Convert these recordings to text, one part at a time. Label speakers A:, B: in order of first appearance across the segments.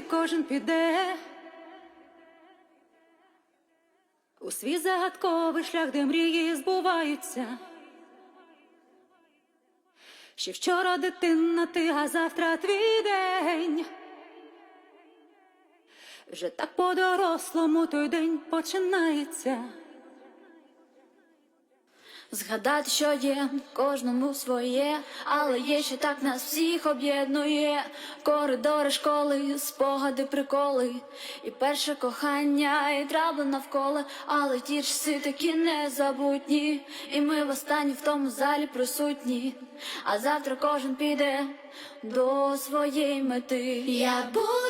A: кожен піде у свій загадковий шлях, де мрії збуваються. Ще вчора дитина ти, а завтра твій день. Вже так по-дорослому той день починається.
B: Згадати, що є кожному своє, але є ще так нас всіх об'єднує. Коридори школи, спогади, приколи, і перше кохання, і трабли навколо, але ті часи такі незабутні. І ми в останній в тому залі присутні. А завтра кожен піде до своєї мети. Я буду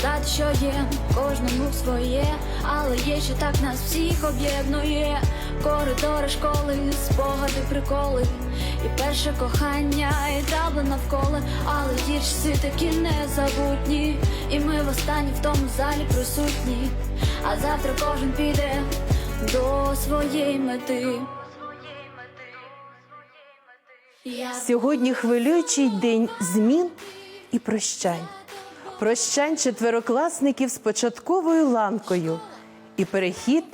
B: Згадати, що є кожному своє, але є ще так нас всіх об'єднує. Коридори школи, спогади, приколи, і перше кохання, і трабли навколо, але часи такі незабутні. І ми в останній в тому залі присутні. А завтра кожен піде до своєї мети.
C: Сьогодні хвилюючий день змін і прощань. Прощань четверокласників з початковою ланкою і перехід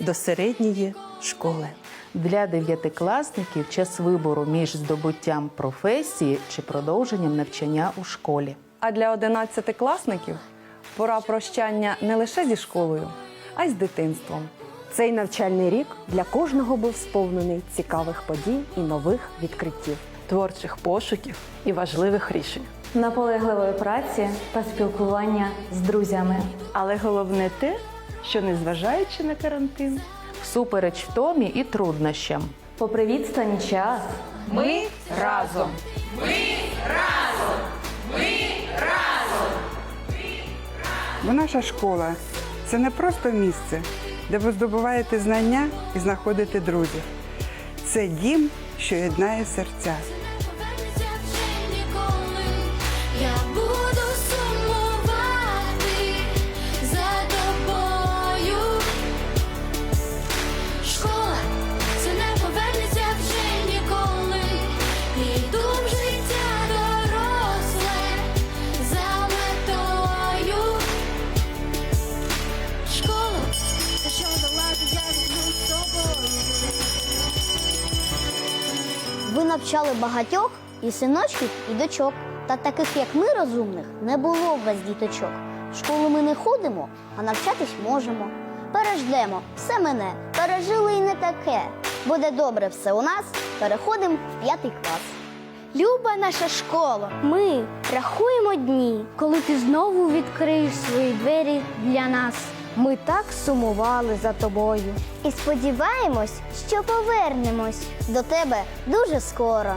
C: до середньої школи.
D: Для дев'ятикласників час вибору між здобуттям професії чи продовженням навчання у школі.
E: А для одинадцятикласників пора прощання не лише зі школою, а й з дитинством.
F: Цей навчальний рік для кожного був сповнений цікавих подій і нових відкриттів.
E: Творчих пошуків і важливих рішень.
G: Наполегливої праці та спілкування з друзями.
H: Але головне те, що незважаючи на карантин,
D: Всупереч втомі і труднощам.
G: Попри відстань і час,
D: Ми разом.
I: Бо наша школа це не просто місце, де ви здобуваєте знання і знаходите друзів. Це дім, що єднає серця.
J: Навчали багатьох і синочків, і дочок. Та таких, як ми, розумних, не було без діточок. В школу ми не ходимо, а навчатись можемо. Переждемо, все мене, пережили і не таке. Буде добре все у нас, переходимо в п'ятий клас. Люба наша школа, ми рахуємо дні, коли ти знову відкриєш свої двері для нас. Ми так сумували за тобою. І сподіваємось, що повернемось до тебе дуже скоро.